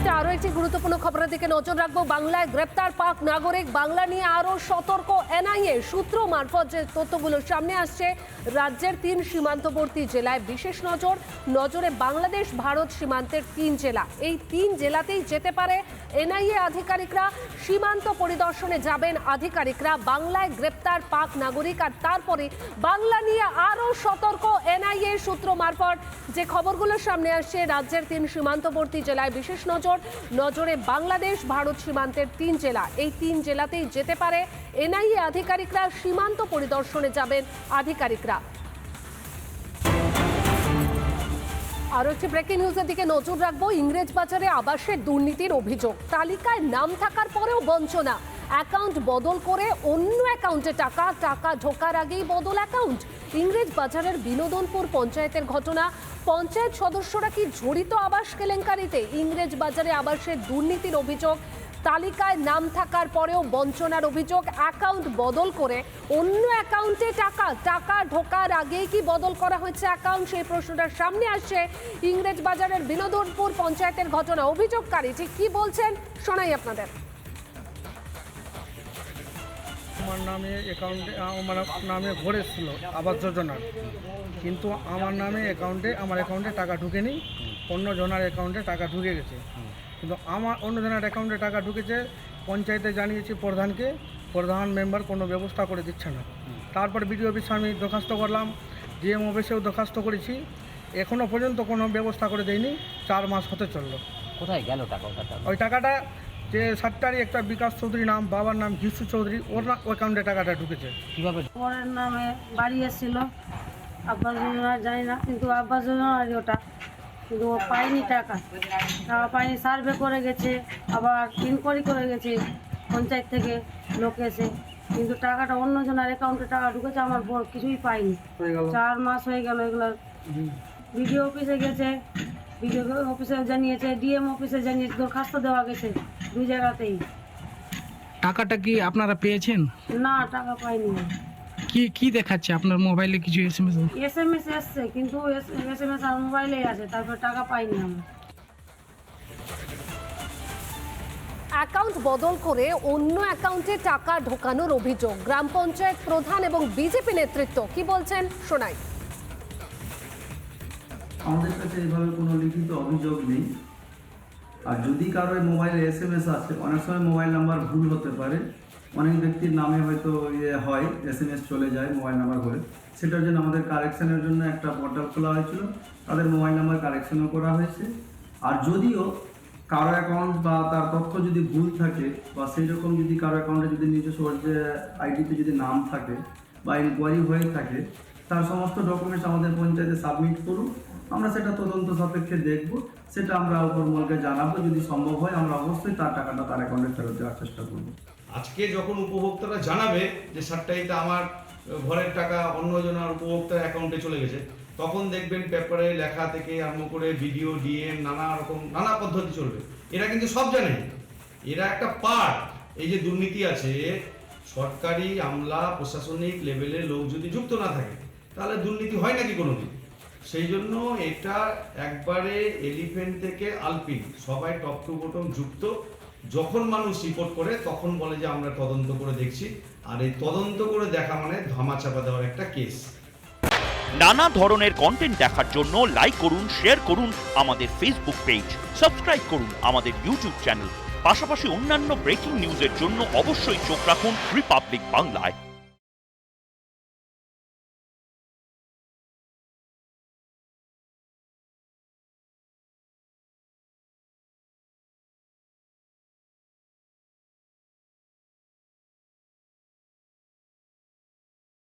মুহূর্তে আরও একটি গুরুত্বপূর্ণ খবরের দিকে নজর রাখব। বাংলায় গ্রেপ্তার পাক নাগরিক। বাংলা নিয়ে আরও সতর্ক। এনআইএ সূত্র মারফত যে তথ্যগুলো সামনে আসছে, রাজ্যের তিন সীমান্তবর্তী জেলায় বিশেষ নজর। নজরে বাংলাদেশ, ভারত সীমান্তের তিন জেলা। এই তিন জেলাতেই যেতে পারে এনআইএ আধিকারিকরা। সীমান্ত পরিদর্শনে যাবেন আধিকারিকরা। বাংলায় গ্রেপ্তার পাক নাগরিক আর তারপরে বাংলা নিয়ে আরও সতর্ক এনআইএ সূত্র মারফত যে খবরগুলো সামনে আসছে, রাজ্যের তিন সীমান্তবর্তী জেলায় বিশেষ নজর। নজরে বাংলাদেশ, ভারত সীমান্তের তিন জেলা। এই তিন জেলাতেই যেতে পারে এনআইএ আধিকারিকরা, সীমান্ত পরিদর্শনে যাবেন আধিকারিকরা। আরও একটি ব্রেকিং নিউজের দিকে নজর রাখব। ইংরেজ বাজারে আবাসের দুর্নীতির অভিযোগ। তালিকায় নাম থাকার পরেও বঞ্চনা। অ্যাকাউন্ট বদল করে অন্য অ্যাকাউন্টে টাকা টাকা ঢোকার আগেই বদল অ্যাকাউন্ট। ইংরেজ বাজারের বিনোদনপুর পঞ্চায়েতের ঘটনা। পঞ্চায়েত সদস্যরা কি জড়িত আবাস কেলেঙ্কারিতে? ইংরেজ বাজারে আবাসের দুর্নীতির অভিযোগ। তালিকায় নাম থাকার পরেও বঞ্চনার অভিযোগ। অ্যাকাউন্ট বদল করে অন্য অ্যাকাউন্টে টাকা টাকা ঢোকার আগেই কি বদল করা হয়েছে অ্যাকাউন্ট? সেই প্রশ্নটা সামনে আসছে ইংরেজ বাজারের বিনোদনপুর পঞ্চায়েতের ঘটনা। অভিযোগকারী ঠিক কি বলছেন? শোনাই আপনাদের। আমার নামে অ্যাকাউন্টে আমার নামে ভরে ছিল আবাস যোজনার কিন্তু আমার নামে অ্যাকাউন্টে আমার অ্যাকাউন্টে টাকা ঢুকেনি অন্য জনার অ্যাকাউন্টে টাকা ঢুকে গেছে। কিন্তু আমার অন্য জনের অ্যাকাউন্টে টাকা ঢুকেছে পঞ্চায়েতে জানিয়েছি প্রধানকে প্রধান মেম্বার কোনো ব্যবস্থা করে দিচ্ছে না। তারপর বিডিও অফিসে আমি দরখাস্ত করলাম ডিএম অফিসেও দরখাস্ত করেছি এখনও পর্যন্ত কোনো ব্যবস্থা করে দেয়নি চার মাস হতে চলল। কোথায় গেল টাকা? ওই টাকাটা যে সাতটারই একটা বিকাশ চৌধুরী নাম বাবার নাম ঘিসু চৌধুরী ওর না অ্যাকাউন্টে টাকাটা ঢুকেছে। কীভাবে? পরের নামে বাড়ি এসেছিল আব্বাস যোজনা জানি না কিন্তু আব্বাস যোজনারই ওটা কিন্তু ও পায়নি টাকা। টাকা পায়নি সার্ভে করে গেছে আবার ইনকোয়ারি করে গেছে পঞ্চায়েত থেকে লোক এসে কিন্তু টাকাটা অন্য জনের অ্যাকাউন্টে টাকা ঢুকেছে আমার বর কিছুই পাইনি চার মাস হয়ে গেল এগুলো। বিডিও অফিসে গেছে বিডিও অফিসে জানিয়েছে ডিএম অফিসে জানিয়েছে দরখাস্ত দেওয়া গেছে। দুই জায়গাতেই। টাকাটা কি আপনারা পেয়েছেন? না টাকা পাইনি। কি কি দেখাচ্ছে আপনার মোবাইলে কিছু S M S S M S এসছে কিন্তু এস এম এস আমার মোবাইলেই আছে তারপর টাকা পাইনি আমরা অ্যাকাউন্ট বদল করে অন্য অ্যাকাউন্টে টাকা ঢোকানোর অভিযোগ। গ্রাম পঞ্চায়েত প্রধান এবং বিজেপি নেতৃত্ব কি বলছেন শোনাই আমাদের কাছে এইভাবে কোনো লিখিত অভিযোগ নেই। আর যদি কারও মোবাইলে এস এম এস আসে অনেক সময় মোবাইল নাম্বার ভুল হতে পারে। অনেক ব্যক্তির নামে হয়তো ইয়ে হয় এস এম এস চলে যায় মোবাইল নাম্বার করে। সেটার জন্য আমাদের কারেকশনের জন্য একটা পোর্টাল খোলা হয়েছিল। তাদের মোবাইল নাম্বার কারেকশনও করা হয়েছে। আর যদিও কারও অ্যাকাউন্ট বা তার তথ্য যদি ভুল থাকে, বা সেই রকম যদি কারও অ্যাকাউন্টে যদি নিজস্ব আইডিতে যদি নাম থাকে, বা ইনকোয়ারি হয়ে থাকে, তার সমস্ত ডকুমেন্টস আমাদের পঞ্চায়েতে সাবমিট করুন। আমরা সেটা তদন্ত সাপেক্ষে দেখব, সেটা আমরা উপরমলকে জানাব, যদি সম্ভব হয় আমরা অবশ্যই তার টাকাটা তার অ্যাকাউন্টে ফেরত দেওয়ার চেষ্টা করব। আজকে যখন উপভোক্তারা জানাবে যে সারটাইতে আমার ঘরের টাকা অন্যজনের উপভোক্তার অ্যাকাউন্টে চলে গেছে, তখন দেখবেন পেপারে লেখা থেকে আরম্ভ করে ভিডিও, ডিএম, নানা রকম, নানা পদ্ধতি চলবে। এরা কিন্তু সব জানে। এরা একটা পার্ট এই যে দুর্নীতি আছে, সরকারি আমলা প্রশাসনিক লেভেলের লোক যদি যুক্ত না থাকে, তাহলে দুর্নীতি হয় নাকি কোনোদিন? সেই জন্য এটা একবারে এলিফেন্ট থেকে আলপিন সবাই টপ টু বটম যুক্ত। যখন মানুষ রিপোর্ট করে, তখন বলে যে আমরা তদন্ত করে দেখছি। আর এই তদন্ত করে দেখা মানে ধামাচাপা দেওয়ার একটা কেস নানা ধরনের কন্টেন্ট দেখার জন্য লাইক করুন শেয়ার করুন আমাদের ফেসবুক পেজ সাবস্ক্রাইব করুন আমাদের ইউটিউব চ্যানেল পাশাপাশি অন্যান্য ব্রেকিং নিউজের জন্য অবশ্যই চোখ রাখুন রিপাবলিক বাংলায়